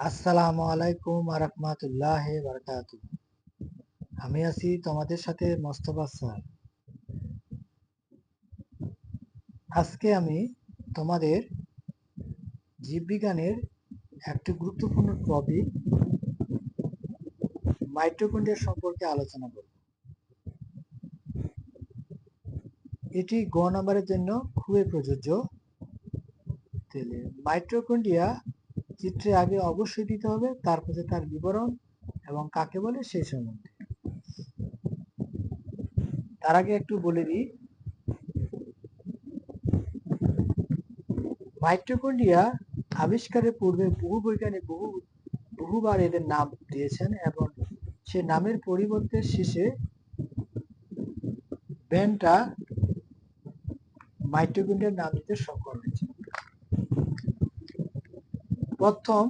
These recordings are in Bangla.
আসসালামু আলাইকুম আরহামাতুল্লাহ বারকাত আমি আছি তোমাদের সাথে মোস্তফা স্যার। আজকে আমি তোমাদের জীববিজ্ঞানের একটি গুরুত্বপূর্ণ টপিক মাইটোকন্ড্রিয়া সম্পর্কে আলোচনা করব। এটি গ নাম্বারের জন্য খুবই প্রযোজ্য। মাইটোকন্ড্রিয়া চিত্রে আগে অবশ্যই দিতে হবে, তারপরে তার বিবরণ এবং কাকে বলে সেই সম্বন্ধে। তার আগে একটু বলে দিই। মাইট্রোকন্ডিয়া আবিষ্কারের পূর্বে বহু বৈজ্ঞানিক বহু, বহুবার এদের নাম দিয়েছেন এবং সে নামের পরিবর্তে শেষে ব্যান্ডটা মাইট্রোকন্ডিয়ার নাম দিতে সক্ষম প্রথম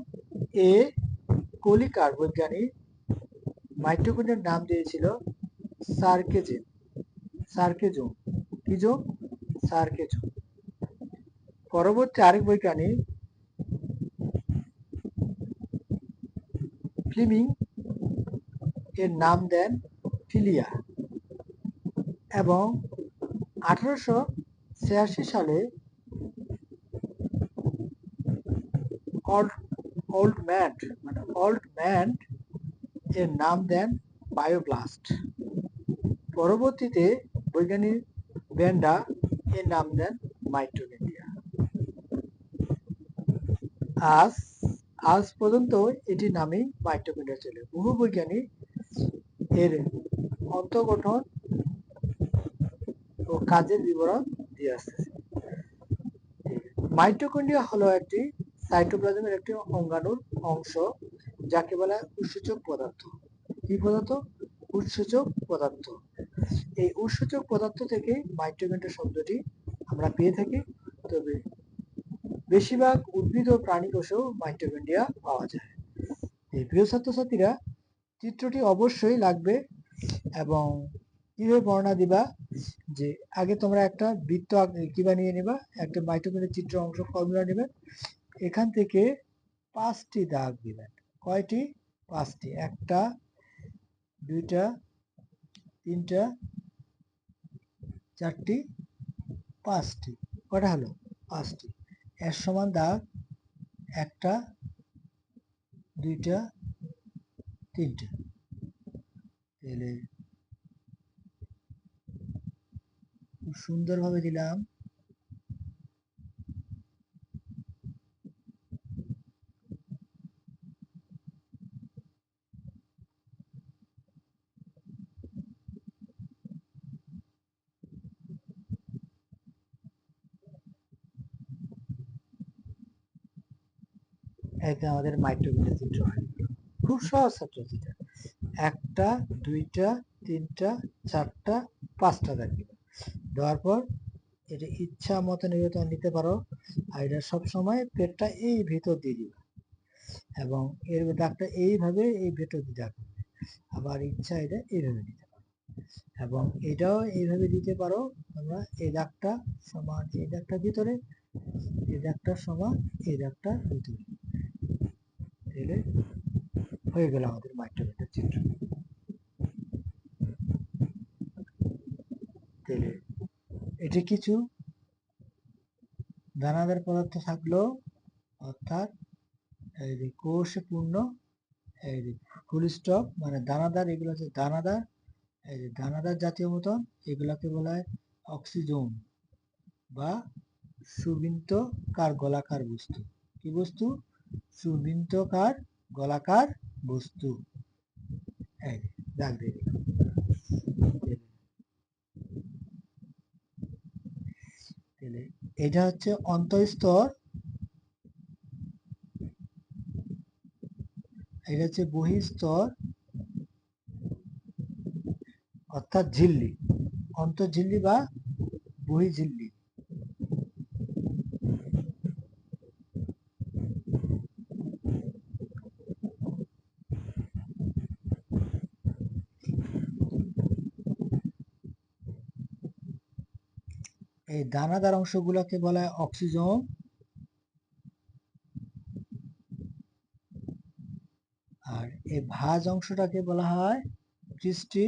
এ কলিকার বৈজ্ঞানিক মাইটোকন্ড্রিয়ার নাম দিয়েছিল সার্কেজেন। সার্কেজোম। কি জোম? সার্কেজোম। পরবর্তী আরেক বৈজ্ঞানিক ফ্লিমিং এর নাম দেন ফিলিয়া এবং আঠারোশো ছিয়াশি সালে ওল্ড ম্যান মানে ওল্ড ম্যান এর নাম দেন বায়োব্লাস্ট পরবর্তীতে বৈজ্ঞানিক ব্যান্ডা এর নাম দেন মাইট্রোকেন্ডিয়া আজ আজ পর্যন্ত এটি নামেই মাইট্রোকেন্ডিয়া চলে। বহু বৈজ্ঞানিক এর অন্তর্গঠন ও কাজের বিবরণ দিয়ে আসতেছে মাইটোকন্ড্রিয়া হলো একটি সাইটোপ্লাজমের একটি অঙ্গাণুর অংশ, যাকে বলা হয় উৎসেচক পদার্থ। কি পদার্থ? উৎসেচক পদার্থ। এই উৎসেচক পদার্থ থেকে মাইটোকন্ড্রিয়া শব্দটি আমরা পেয়ে থাকি। তবে বেশিরভাগ উদ্ভিদ ও প্রাণী কোষেও মাইটোকন্ড্রিয়া পাওয়া যায়। এই প্রিয় ছাত্রছাত্রীরা, চিত্রটি অবশ্যই লাগবে এবং কীভাবে বর্ণনা দিবা? যে আগে তোমরা একটা বৃত্ত কি বানিয়ে নিবা? একটা মাইটোকন্ড্রিয়ার চিত্র অংশ ফর্মুলা নেবে। এখান থেকে পাঁচটি দাগ দিবেন কয়টি? পাঁচটি। একটা, দুইটা, তিনটা, চারটি, পাঁচটি। কটা হলো? পাঁচটি। এর সমান দাগ একটা, দুইটা, তিনটা। তাহলে খুব সুন্দরভাবে দিলাম। এতে আমাদের মাইক্রোবিটা চিত্র হয় খুব সহজ ছাত্র চিত্র একটা, দুইটা, তিনটা, চারটা, পাঁচটা দেখবে দেওয়ার পর এটা ইচ্ছা মতো নিবেদন নিতে পারো। আর এটা সবসময় পেটটা এই ভেতর দিয়ে দিবে। এবং এর দাগটা এইভাবে এই ভেতর দিয়ে দাগ আবার ইচ্ছা এটা এইভাবে দিতে পারো। এবং এটাও এইভাবে দিতে পারো তোমরা, এই দাগটা সমান এই দাগটা ভিতরে, এই দাগটা সমান এই দাগটা ভিতরে। দিলে হয়ে গেল আমাদের মাইক্রোমিটার চিত্র। তেলে এটি কিছু দানাদার পদার্থ থাকল, অর্থাৎ এই যে কোষে পূর্ণ এই যে ফুল স্টপ মানে দানাদার, এগুলো হচ্ছে দানাদার, এই যে দানাদার জাতীয় মতন, এগুলাকে বলা হয় অক্সিজোন বা সুবিন্তকার গলাকার বস্তু। কি বস্তু? সুবিন্তকার গলাকার বস্তু। এটা হচ্ছে অন্তঃস্তর। এটা হচ্ছে বহিস্তর অর্থাৎ ঝিল্লি। অন্তঃঝিল্লি বা বহিঝিল্লি এই দানাদার অংশগুলোকে বলা হয় অক্সিজোম আর এই ভাজ অংশটাকে বলা হয় ক্রিস্টি।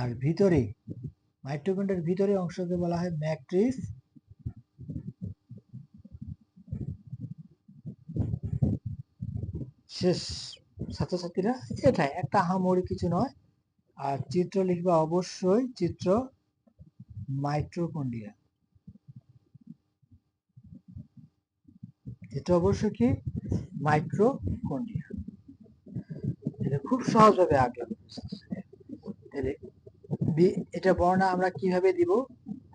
আর ভিতরে, মাইটোকন্ড্রিয়ার ভিতরে অংশকে বলা হয় ম্যাট্রিক্স। শেষ ছাত্রছাত্রীরা, এটাই একটা আহামরি কিছু নয়। আর চিত্র লিখবা অবশ্যই, চিত্র মাইট্রোকন্ড্রিয়া এটা অবশ্যই কি? মাইক্রোকন্ড্রিয়া এটা খুব সহজভাবে আঁকলাম তাহলে এটা বর্ণনা আমরা কীভাবে দিব?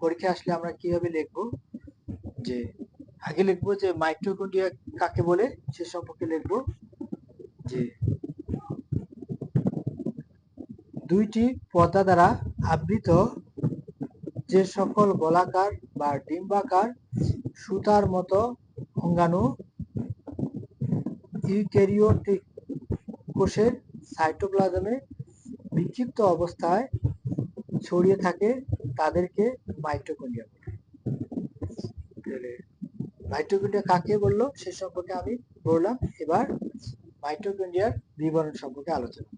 পরীক্ষা আসলে আমরা কীভাবে লিখব? যে, আগে লিখব যে মাইক্রোকন্ডিয়া কাকে বলে, সে সম্পর্কে লিখব। যে দুইটি পর্দা দ্বারা আবৃত যে সকল গোলাকার বা ডিম্বাকার সুতার মতো অঙ্গাণু ইউক্যারিওটিক কোষের সাইটোপ্লাজমে বিক্ষিপ্ত অবস্থায় ছড়িয়ে থাকে, তাদেরকে মাইটোকন্ড্রিয়া বলে। তাহলে মাইটোকন্ড্রিয়া কাকে বলল? সে সম্পর্কে আমি বললাম। এবার মাইটোকন্ড্রিয়ার বিবরণ সম্পর্কে আলোচনা।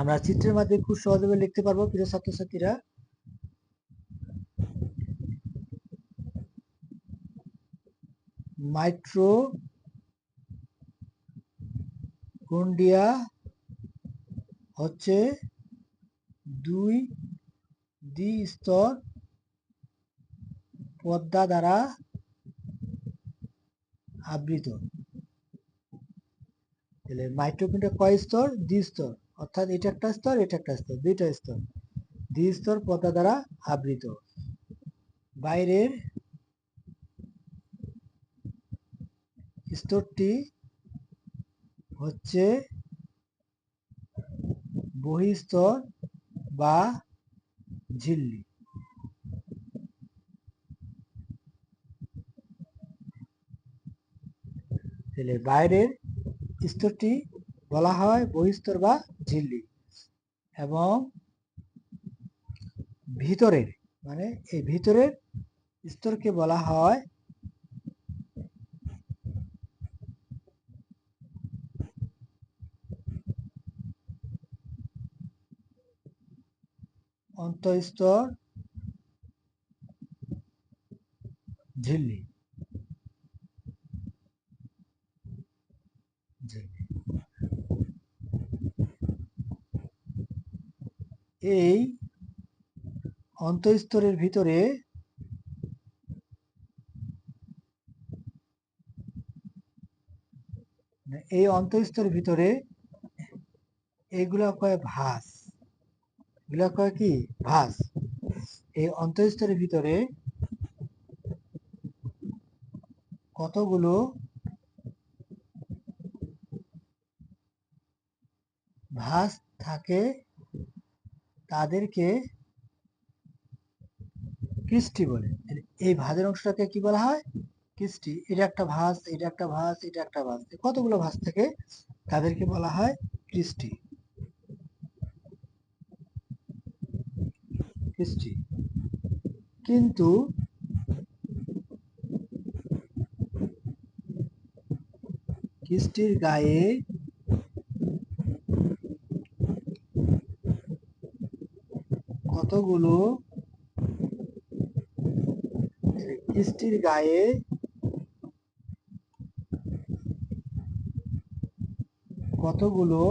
আমরা চিত্রের মাধ্যমে খুব সহজভাবে লিখতে পারব, প্রিয় ছাত্রছাত্রীরা। মাইট্রো কন্ডিয়া হচ্ছে দুই দ্বিস্তর পর্দা দ্বারা আবৃত। তাহলে মাইট্রোকন্ড্রিয়া কয় স্তর? দ্বিস্তর অর্থাৎ এটা একটা স্তর, এটা একটা স্তর, দুইটা স্তর। দ্বিস্তর পর্দা দ্বারা আবৃত। বাইরের স্তরটি হচ্ছে বহিস্তর বা ঝিল্লি। তাহলে বাইরের স্তরটি বলা হয় বহিস্তর বা ঝিল্লি এবং ভিতরের মানে এই ভিতরের স্তরকে বলা হয় অন্তঃস্তর ঝিল্লি। এই অন্তঃস্তরের ভিতরে মানে এই অন্তঃস্তরের ভিতরে এগুলা কয় ভাস এগুলা কয় কি? ভাস এই অন্তঃস্তরের ভিতরে কতগুলো ভাস থাকে? তাদেরকে কৃষ্টি বলে। এই ভাজের অংশটাকে কি বলা হয়? কৃষ্টি। এটা একটা ভাস এটা একটা ভাস এটা একটা ভাস কতগুলো ভাস থাকে তাদেরকে বলা হয় কৃষ্টি? কৃষ্টি। কিন্তু কৃষ্টির গায়ে কতগুলো কৃষ্টির গায়ে কতগুলো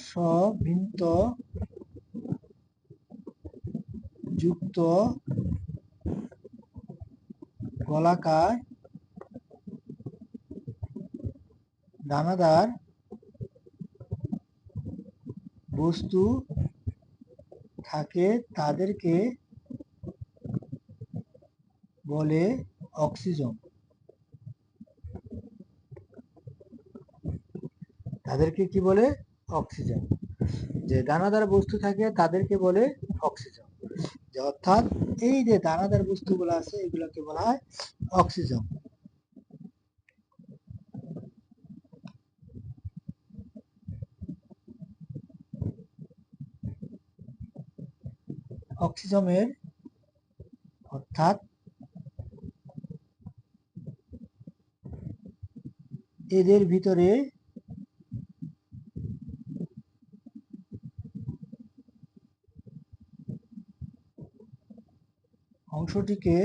সভিন্ত যুক্ত গোলাকার দানাদার বস্তু থাকে তাদেরকে বলে অক্সিজেন। তাদেরকে কি বলে? অক্সিজেন। যে দানাদার বস্তু থাকে তাদেরকে বলে অক্সিজেন। অর্থাৎ এই যে দানাদার বস্তুগুলো আছে, এগুলোকে বলা হয় অক্সিজেন। অক্সিজমের অর্থাৎ এদের ভিতরে অংশটিকে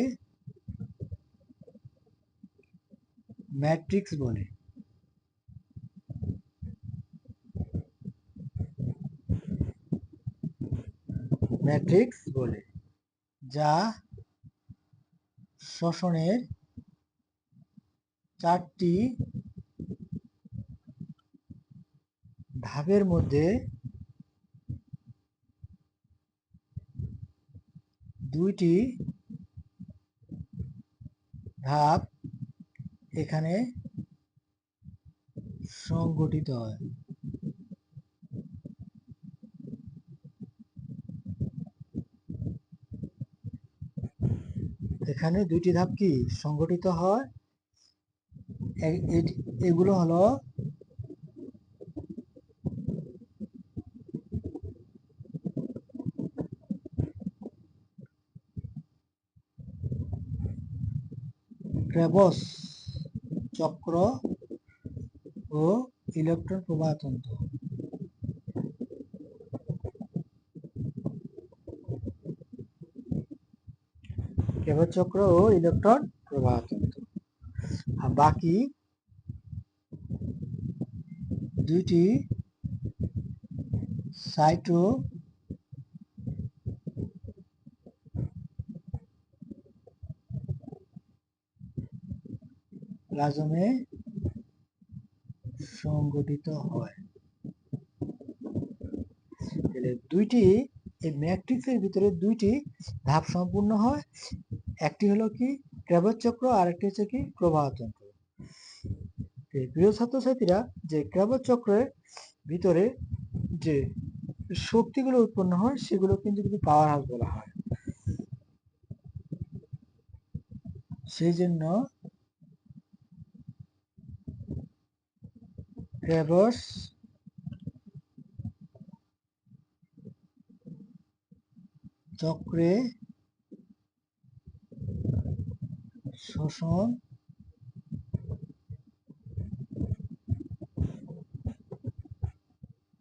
ম্যাট্রিক্স বলে। ম্যাট্রিক্স বলে। যা শ্বসনের চারটি ধাপের মধ্যে দুইটি ধাপ এখানে সংগঠিত হয়। এখানে দুইটি ধাপ কি? সংগঠিত হয়। এগুলো হলো ক্রেবস চক্র ও ইলেকট্রন প্রবাহতন্ত্র চক্র ও ইলেকট্রন প্রবাহতন্ত্র আর বাকি দুইটি সাইটো প্লাজমে সংগঠিত হয়। দুইটি, এই ম্যাট্রিক্সের ভিতরে দুইটি ধাপ সম্পূর্ণ হয়। একটি হলো কি ক্র্যাবস চক্র আর একটি হচ্ছে কি প্রবাহতন্ত্র তো প্রিয় ছাত্রছাত্রীরা, যে ক্র্যাবস চক্রের ভিতরে যে শক্তিগুলো উৎপন্ন হয়, সেগুলো কিন্তু কিন্তু পাওয়ার হাউস বলা হয় সেই জন্য ক্র্যাবস চক্রে শোষণ।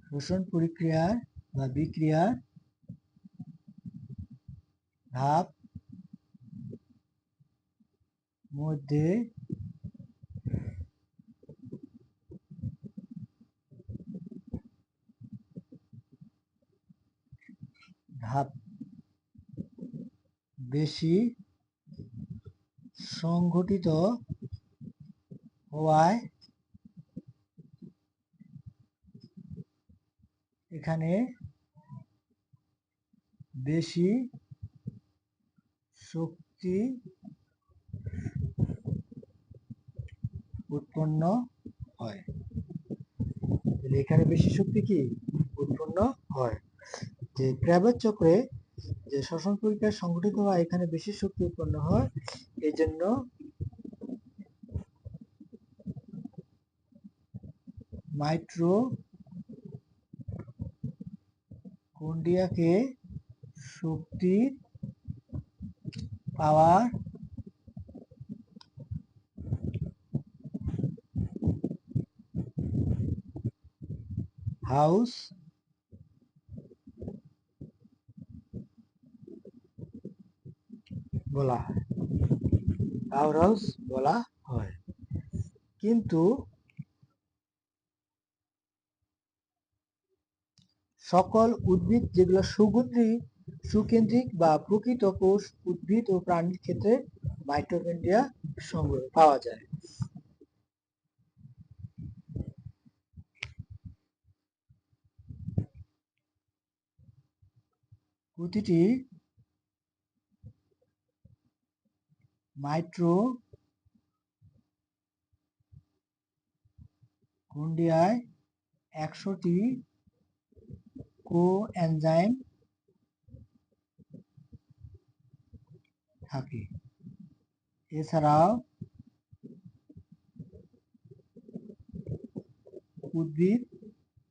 শোষণ প্রক্রিয়ার বা বিক্রিয়ার ধাপ মধ্যে ধাপ বেশি সংঘটিত হওয়ায় এখানে বেশি শক্তি উৎপন্ন হয়। এখানে বেশি শক্তি কি? উৎপন্ন হয়। যে ক্র্যাবের চক্রে যে শ্বসন প্রক্রিয়া সংঘটিত হয়, এখানে বেশি শক্তি উৎপন্ন হয়। এই জন্য মাইট্রো কন্ডিয়াকে শক্তি পাওয়ার হাউস বলা হয়। পাওয়ার হাউস বলা হয়। কিন্তু সকল উদ্ভিদ যেগুলো সুগন্ধি, সুকেন্দ্রিক বা প্রকৃত কোষ, উদ্ভিদ ও প্রাণীর ক্ষেত্রে মাইটোকন্ড্রিয়া সংগ্রহ পাওয়া যায়। প্রতিটি মাইট্রো কন্ডিয়ায় একশোটি কোএনজাইম থাকে। এছাড়াও উদ্ভিদ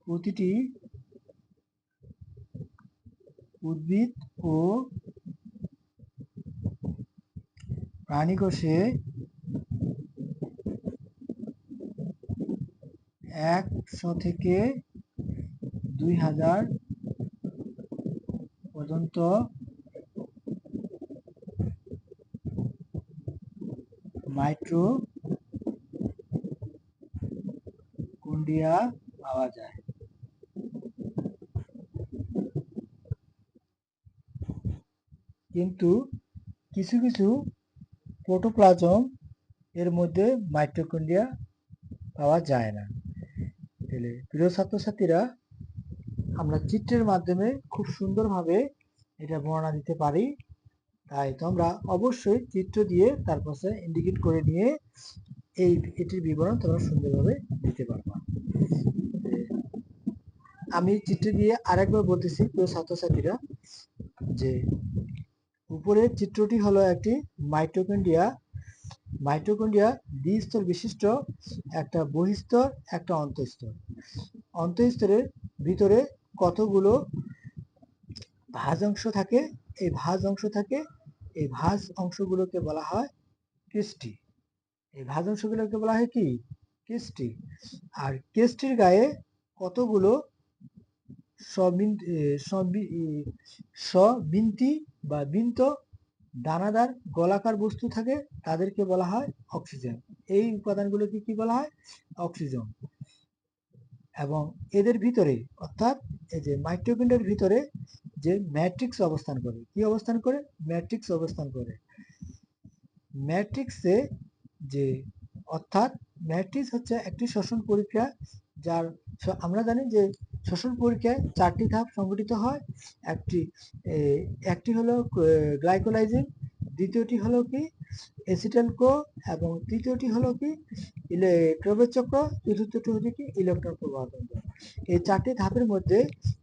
প্রতিটি উদ্ভিদ ও প্রাণীকোষে একশো থেকে দুই হাজার পর্যন্ত মাইক্রো কুন্ডিয়া পাওয়া যায়। কিন্তু কিছু কিছু প্রোটোপ্লাজম এর মধ্যে মাইটোকন্ড্রিয়া পাওয়া যায় না। তাহলে প্রিয় ছাত্রছাত্রীরা আমরা চিত্রের মাধ্যমে খুব সুন্দরভাবে এটা বর্ণনা দিতে পারি। তাই তোমরা অবশ্যই চিত্র দিয়ে তারপর ইন্ডিকেট করে নিয়ে এই এটির বিবরণ তোমরা সুন্দরভাবে দিতে পারবা। আমি চিত্র দিয়ে আরেকবার বলতেছি, প্রিয় ছাত্রছাত্রীরা, যে উপরের চিত্রটি হলো একটি মাইটোকন্ড্রিয়া। মাইটোকন্ড্রিয়া দ্বিস্তর বিশিষ্ট একটা বহিস্তর, একটা অন্তঃস্তর। অন্তঃস্তরের ভিতরে কতগুলো ভাজ অংশ থাকে? এই ভাজ অংশ থাকে, এই ভাজ অংশগুলোকে বলা হয় কৃষ্টি। এই ভাজ অংশগুলোকে বলা হয় কি? কৃষ্টি। আর কেষ্টির গায়ে কতগুলো সবিন্তি বা বিন্ত দানাদার গলাকার বস্তু থাকে, তাদেরকে বলা হয় অক্সিজেন। এই উপাদানগুলোকে কি বলা হয়? অক্সিজেন। এবং এদের ভিতরে, অর্থাৎ এই যে মাইট্রোকেন্ডের ভিতরে যে ম্যাট্রিক্স অবস্থান করে, কি অবস্থান করে? ম্যাট্রিক্স অবস্থান করে। ম্যাট্রিক্সে যে, অর্থাৎ ম্যাট্রিক্স হচ্ছে একটি শ্বসন পরীক্ষা যার, আমরা জানি যে শ্বসন পরীক্ষায় চারটি ধাপ সংঘটিত হয়। একটি একটি হলো গ্লাইকোলাইজিন দ্বিতীয়টি হলো কি? এসিটাল কো এবং তৃতীয়টি হলো কি? ক্রবের চক্র, চতুর্থটি হচ্ছে কি? ইলেকট্রন প্রবাহতন্ত্র এই চারটি ধাপের মধ্যে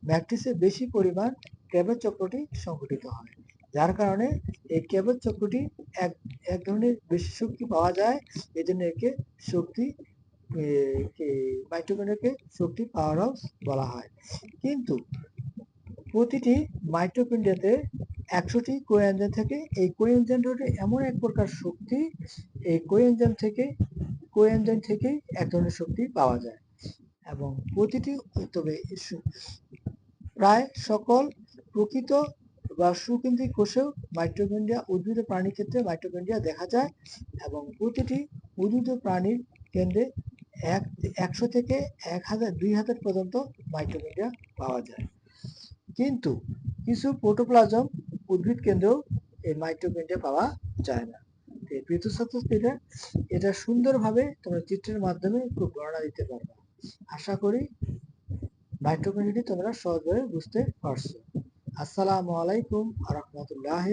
ম্যাট্রিক্সে বেশি পরিমাণ ক্যাবের চক্রটি সংঘটিত হয়। যার কারণে এই ক্যাবের চক্রটি এক এক ধরনের বেশি শক্তি পাওয়া যায়। এই জন্য একে শক্তি মাইটোকন্ড্রিয়াকে শক্তি পাওয়ার হাউস বলা হয়। কিন্তু প্রতিটি মাইটোকন্ড্রিয়াতে একশোটি কোয়েনজাইম থাকে। এই কোয়েনজাইমটি এমন এক প্রকার শক্তি, এই কোয়েনজাইম থেকে কোয়েনজাইম থেকেই এক ধরনের শক্তি পাওয়া যায়। এবং প্রতিটি, তবে প্রায় সকল প্রকৃত বা সুকেন্দ্রিক কোষেও মাইটোকন্ড্রিয়া উদ্ভিদ প্রাণীর ক্ষেত্রে মাইটোকন্ড্রিয়া দেখা যায় এবং প্রতিটি উদ্ভিদ প্রাণীর কেন্দ্রে এক, একশো থেকে এক হাজার, দুই হাজার পর্যন্ত মাইটোকন্ড্রিয়া পাওয়া যায়। কিন্তু কিছু প্রোটোপ্লাজম উদ্ভিদ কেন্দ্রেও এই মাইক্রোপ্রিন্টে পাওয়া যায় না। এই এটা এটা সুন্দরভাবে তোমরা চিত্রের মাধ্যমে খুব গণনা দিতে পারবে। আশা করি মাইক্রোপ্রিন্টটি তোমরা সহজভাবে বুঝতে পারছ। আসসালামু আলাইকুম আ রহমতুল্লাহ